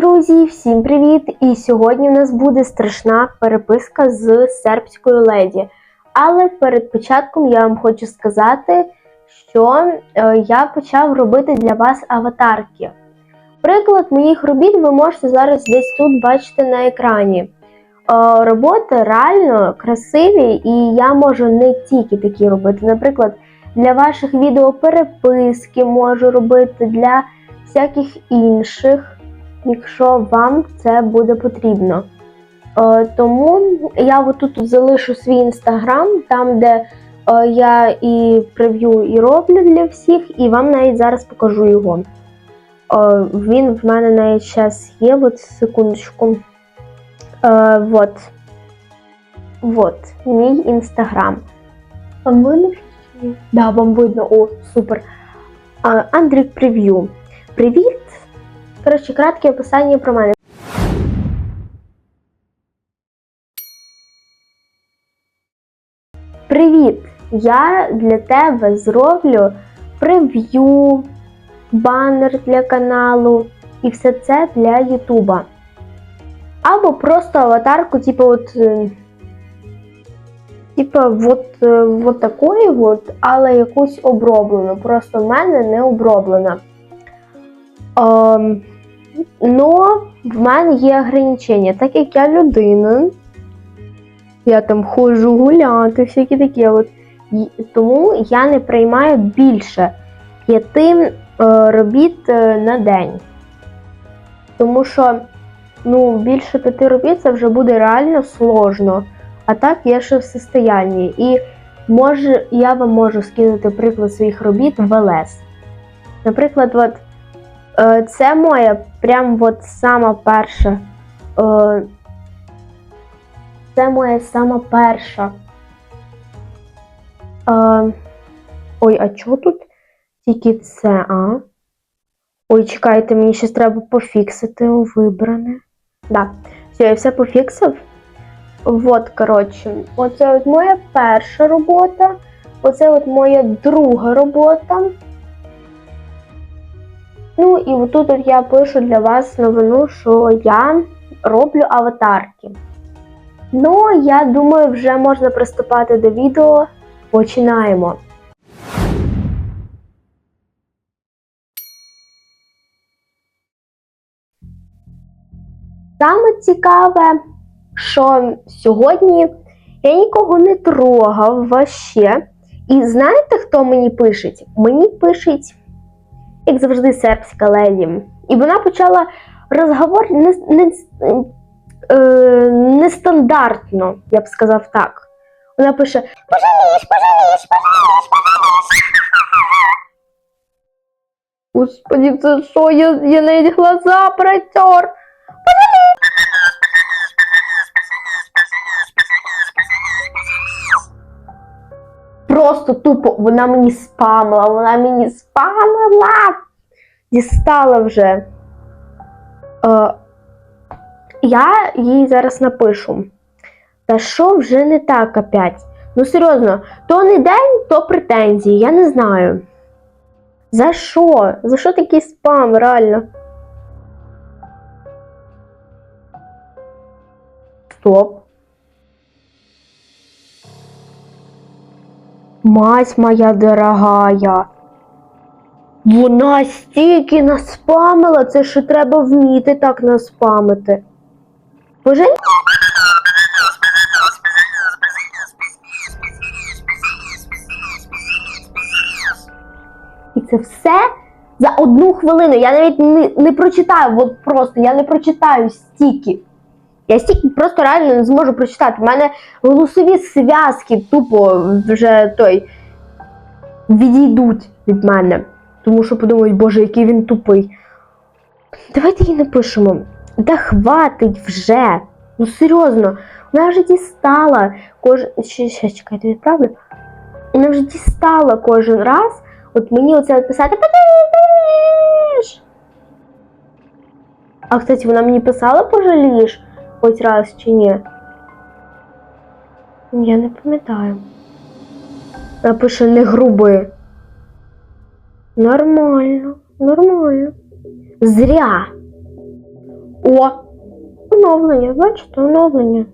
друзі, всім привіт! І сьогодні в нас буде страшна переписка з сербською леді. Але перед початком я вам хочу сказати, що е, я почав робити для вас аватарки. Приклад моїх робіт ви можете зараз десь тут бачити на екрані. Е, роботи реально красиві, і я можу не тільки такі робити. Наприклад, для ваших відео переписки можу робити, для всяких інших якщо вам це буде потрібно. Е, тому я отут залишу свій інстаграм, там, де е, я і прев'ю і роблю для всіх, і вам навіть зараз покажу його. Е, він в мене навіть зараз є, от секундочку. Вот. Вот, мій інстаграм. Вам видно? Да, вам видно, о, супер. Андрік прев'ю. Привіт! Коротше, кратке описання про мене. Привіт! Я для тебе зроблю прев'ю, банер для каналу і все це для Ютуба. Або просто аватарку, типу, от. е, Типу, от, е, от такої, от, але якусь оброблену. Просто в мене не оброблена. Ем, но в мене є ограничення, так як я людина, я там ходжу гуляти, всякі такі от. Тому я не приймаю більше п'яти е, робіт е, на день. Тому що ну, більше п'яти робіт це вже буде реально сложно. А так я ще в состоянні. І може, я вам можу скинути приклад своїх робіт в ЛС. Наприклад, от. Е, Це моя прям от сама перша. е, Це моя сама перша. Е, Ой, а чого тут тільки це, а? Ой, чекайте, мені ще треба пофіксити у вибране. Да, все, я все пофіксив. Вот, коротше, оце от моя перша робота, оце от моя друга робота. Ну і отут от я пишу для вас новину, що я роблю аватарки. Ну, я думаю, вже можна приступати до відео. Починаємо. Саме цікаве, що сьогодні я нікого не трогав вообще. І знаєте, хто мені пишеть? Мені пишеть як завжди, сербська леді. І вона почала розговор не, не, е, нестандартно, я б сказав так. Вона пише: Пожалієш, пожалієш, пожалієш, пожалієш. Господи, це що? Я, я навіть глаза протер. Просто тупо вона мені спамила, вона мені спамила. Дістала вже. Е, я їй зараз напишу. Та що вже не так опять? Ну серйозно, то не день, то претензії, я не знаю. За що? За що такий спам, реально? Стоп. Мать моя дорогая. Вона стільки наспамила, це ще треба вміти так наспамити. Боже. І це все за одну хвилину. Я навіть не, не прочитаю, от просто я не прочитаю стільки. Я стільки просто реально не зможу прочитати. У мене голосові зв'язки тупо вже той відійдуть від мене. Тому що подумають, боже, який він тупий. Давайте їй напишемо. Да хватить вже. Ну серйозно, вона вже дістала кожен. Ще, ще чекайте, відправлю. Вона вже дістала кожен раз. От мені оце писати пожалієш. А кстати, вона мені писала пожалієш хоч раз чи ні? Я не пам'ятаю. Вона не груби. Нормально, нормально. Зря. О! Оновлення, бачите, оновлення.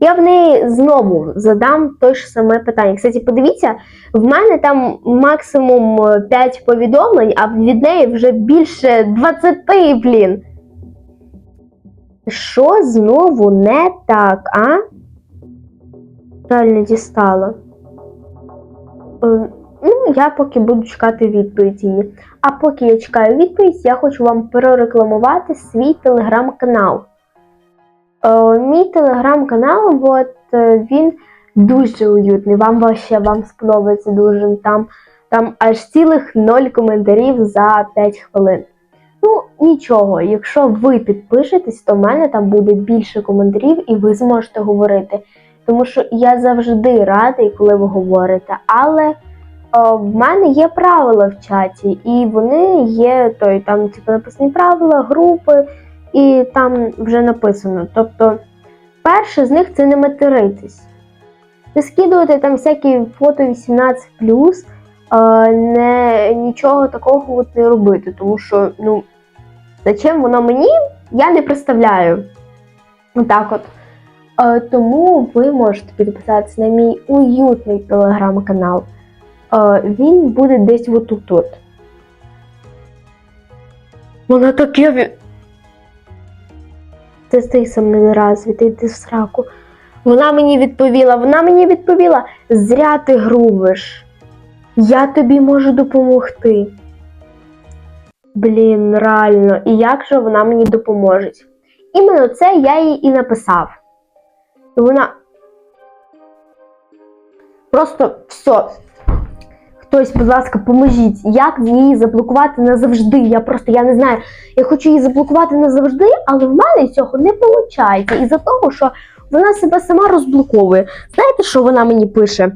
Я в неї знову задам те ж саме питання. Кстати, подивіться, в мене там максимум е, 5 повідомлень, а від неї вже більше 20, блін. Що знову не так, а? Реально дістало. Е, Ну, я поки буду чекати відповідь її. А поки я чекаю відповідь, я хочу вам прорекламувати свій телеграм-канал. Е, мій телеграм-канал, от е, він дуже уютний. Вам вообще вам сподобається дуже. Там, там аж цілих 0 коментарів за 5 хвилин. Ну, нічого, якщо ви підпишетесь, то в мене там буде більше коментарів і ви зможете говорити. Тому що я завжди радий, коли ви говорите, але о, в мене є правила в чаті, і вони є той, там типу, написані правила, групи, і там вже написано. Тобто, перше з них це не материтись. Не скидувати там всякі фото 18, е, не, нічого такого от не робити, тому що, ну, зачем воно мені, я не представляю. Отак от. Тому ви можете підписатися на мій уютний телеграм-канал. Він буде десь отут. от Вона таке. Ти стій сам не розвитий, ти в сраку. Вона мені відповіла, вона мені відповіла, зря ти грубиш. Я тобі можу допомогти. Блін, реально, і як же вона мені допоможе? Іменно це я їй і написав. І вона. Просто все. Хтось, будь ласка, поможіть, як її заблокувати назавжди. Я просто я не знаю. Я хочу її заблокувати назавжди, але в мене цього не виходить. Із-за того, що вона себе сама розблоковує. Знаєте, що вона мені пише?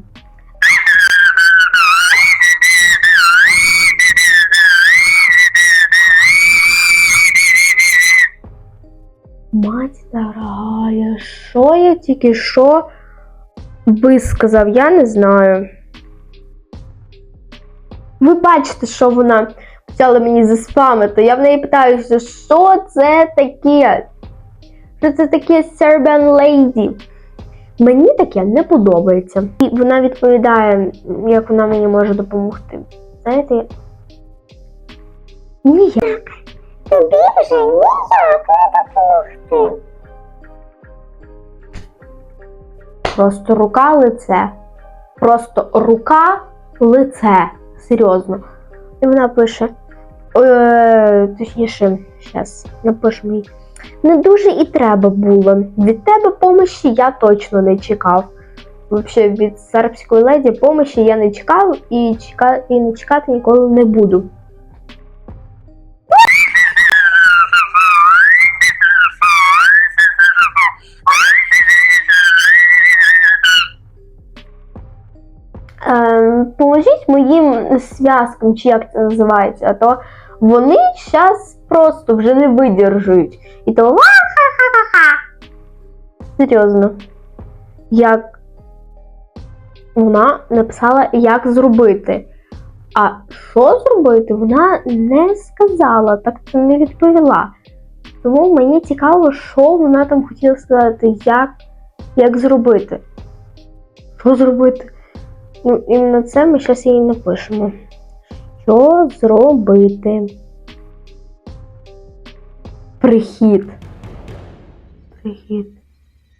Тільки що висказав, я не знаю. Ви бачите, що вона почала мені заспамити. Я в неї питаюся, що це таке? Що це таке Serbian Lady? Мені таке не подобається. І вона відповідає, як вона мені може допомогти. Знаєте? Ніяк. Тобі вже ніяк не допомогти. Просто рука лице. Просто рука лице. Серйозно. І вона пише. Е, точніше, зараз напишемо їй. Не дуже і треба було. Від тебе помощі я точно не чекав. Взагалі, від сербської леді помощі я не чекав і, чека... і не чекати ніколи не буду. Зв'язкам, чи як це називається, то вони зараз просто вже не видержують. І то ха-ха-ха-ха. Серйозно. Як вона написала, як зробити. А що зробити, вона не сказала, так це не відповіла. Тому мені цікаво, що вона там хотіла сказати, як, як зробити. Що зробити? Ну, іменно це ми зараз їй напишемо. Що зробити? Прихід. Прихід.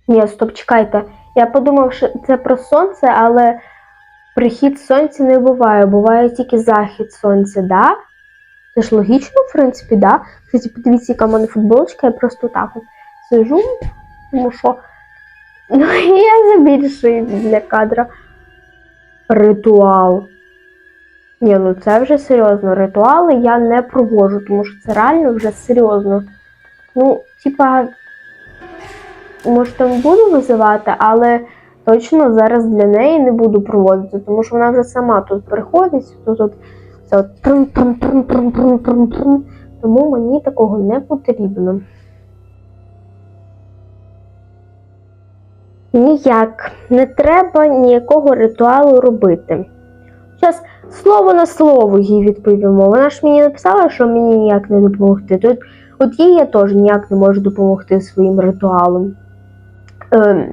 Ні, стоп, чекайте. Я подумав, що це про сонце, але прихід сонця не буває. Буває тільки захід сонця, да? Це ж логічно, в принципі, да? Кстати, подивіться, яка в мене футболочка, я просто так от сижу, тому що ну, я забільшую для кадра. Ритуал. Ні, ну це вже серйозно. Ритуали я не проводжу, тому що це реально вже серйозно. Ну, типа, може там буду визивати, але точно зараз для неї не буду проводити, тому що вона вже сама тут приходить, тут от це от трим трим трим трим трим трим тому мені такого не потрібно. Ніяк не треба ніякого ритуалу робити. Зараз слово на слово їй відповімо. Вона ж мені написала, що мені ніяк не допомогти. Тут, от їй я теж ніяк не можу допомогти своїм ритуалом. Ем,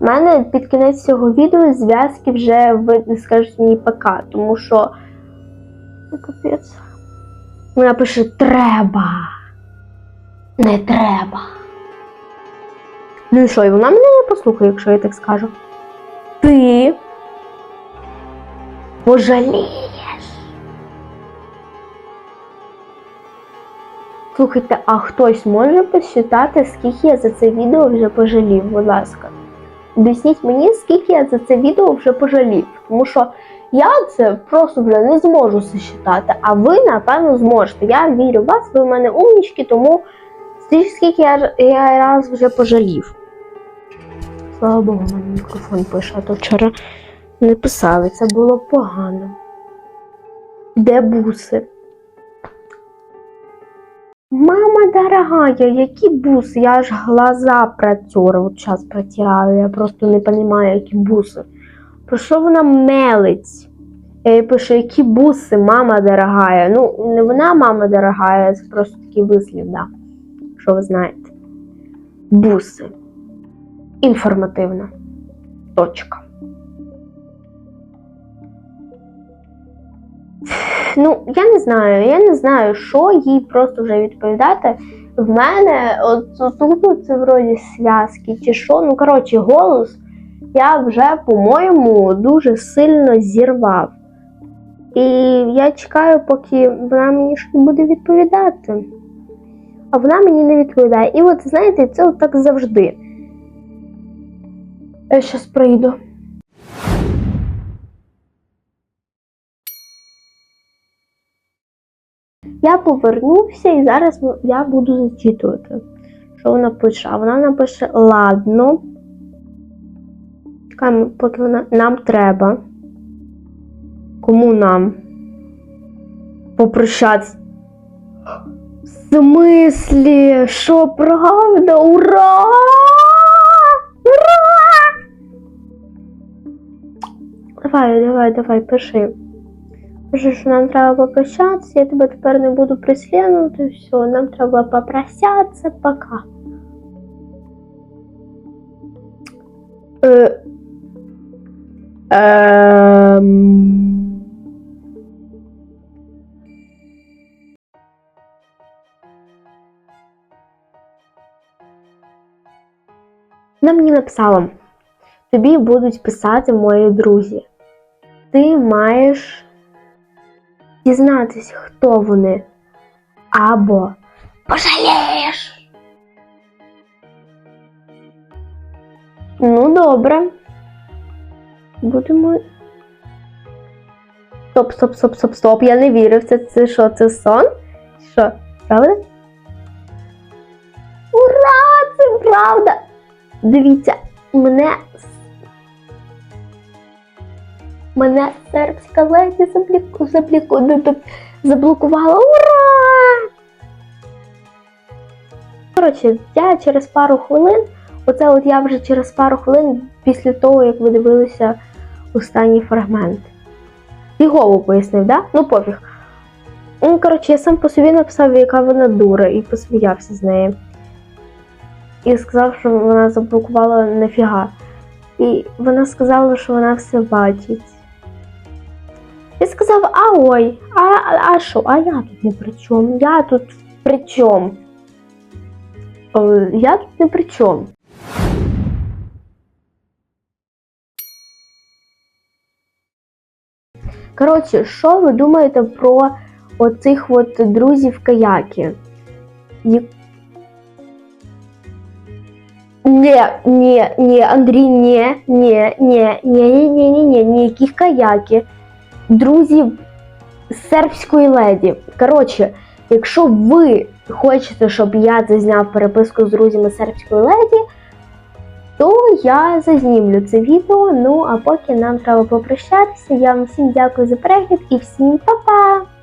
у мене під кінець цього відео зв'язки вже ви скажуть мені ПК, тому що. Ну, капець. Вона пише треба. Не треба. Ну і що, і вона мене не послухає, якщо я так скажу. Ти пожалієш. Слухайте, а хтось може посчитати, скільки я за це відео вже пожалів, будь ласка. Об'ясніть мені, скільки я за це відео вже пожалів. Тому що я це просто вже не зможу сосчитати, а ви, напевно, зможете. Я вірю в вас, ви в мене умнічки, тому скільки я, я раз вже пожалів. Слава Богу, у мене мікрофон пише, а то вчора не писали, це було погано. Де буси? Мама дорогая, які буси? Я аж глаза протер, от зараз протираю, я просто не розумію, які буси. Про що вона мелить? Я їй пишу, які буси, мама дорогая. Ну, не вона мама дорогая, це просто такий вислів, да. Що ви знаєте. Буси. Інформативна. Точка. Ну, я не знаю, я не знаю, що їй просто вже відповідати. В мене от тут це вроді зв'язки чи що. Ну, коротше, голос я вже, по-моєму, дуже сильно зірвав. І я чекаю, поки вона мені щось буде відповідати. А вона мені не відповідає. І от знаєте, це от так завжди. Я щас прийду. Я повернувся і зараз я буду зачитувати, що вона пише. А вона напише ладно. Чекаємо, поки вона нам треба. Кому нам? Попрощатися. В смислі? Що правда? Ура! Давай, давай, давай, пиши. Пиши, що нам треба попрощатися, я тебе тепер не буду преслідувати, все, нам треба попрощатися, пока. Е, ем... Вона мені написала, тобі будуть писати мої друзі. Ти маєш дізнатись, хто вони, або пожалієш. Ну, добре. Будемо. Стоп, стоп, стоп, стоп, стоп. Я не вірю в це. Це що, це сон? Що, правда? Ура! Це правда! Дивіться, мене. Мене сербська леді забліку, забліку, заблокувала. Ура! Коротше, я через пару хвилин, оце от я вже через пару хвилин після того, як ви дивилися останній фрагмент. Фігово пояснив, да? Ну пофіг. Коротше, я сам по собі написав, яка вона дура, і посміявся з нею. І сказав, що вона заблокувала нафіга. І вона сказала, що вона все бачить. Ой, а, що? А я тут не при чому? Я тут при чому? Я тут не при чому. Коротше, що ви думаєте про оцих от друзів каяки? Ні, ні, ні, Андрій, ні, ні, ні, ні, ні, ні, ні, ні, ніяких каяки. Друзів сербської леді. Коротше, якщо ви хочете, щоб я зазняв переписку з друзями сербської леді, то я зазнімлю це відео. Ну а поки нам треба попрощатися. Я вам всім дякую за перегляд і всім па-па!